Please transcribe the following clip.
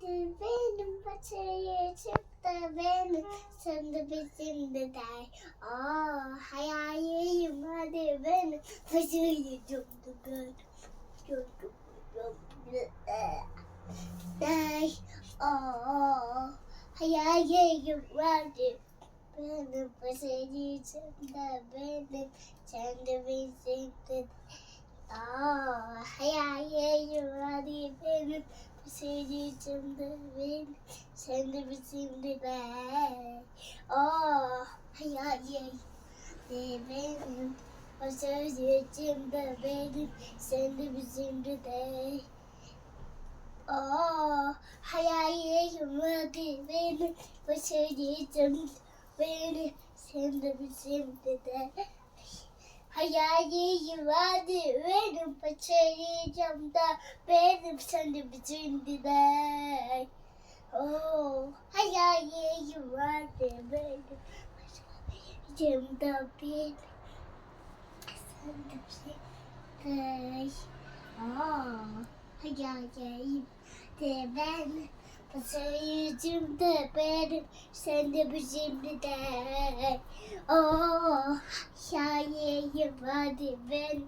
vardı benim başarıya çıktı benim sen de bizim de der. Aa hayalim vardı benim başarıya çıktı benim. Der. Aa hayalim vardı benim başarıya çıktı benim sen de bizim de Aa, hayalim vardı benim, bu sevdiğimde benim, sen de bizimdi be. Aa, hayalim de benim, bu sevdiğimde benim, sen de bizimdi de. Aa, hayalim vardı benim, bu sevdiğimde benim, sen de bizimdi de. Hayalim vardı benim başaracağım da benim sana bütün diler. Oh, hayalim vardı benim başaracağım da benim sana bütün Oh, hayalim de ben başaracağım da benim sen de bizim diler. Oh, hayalim vardı benim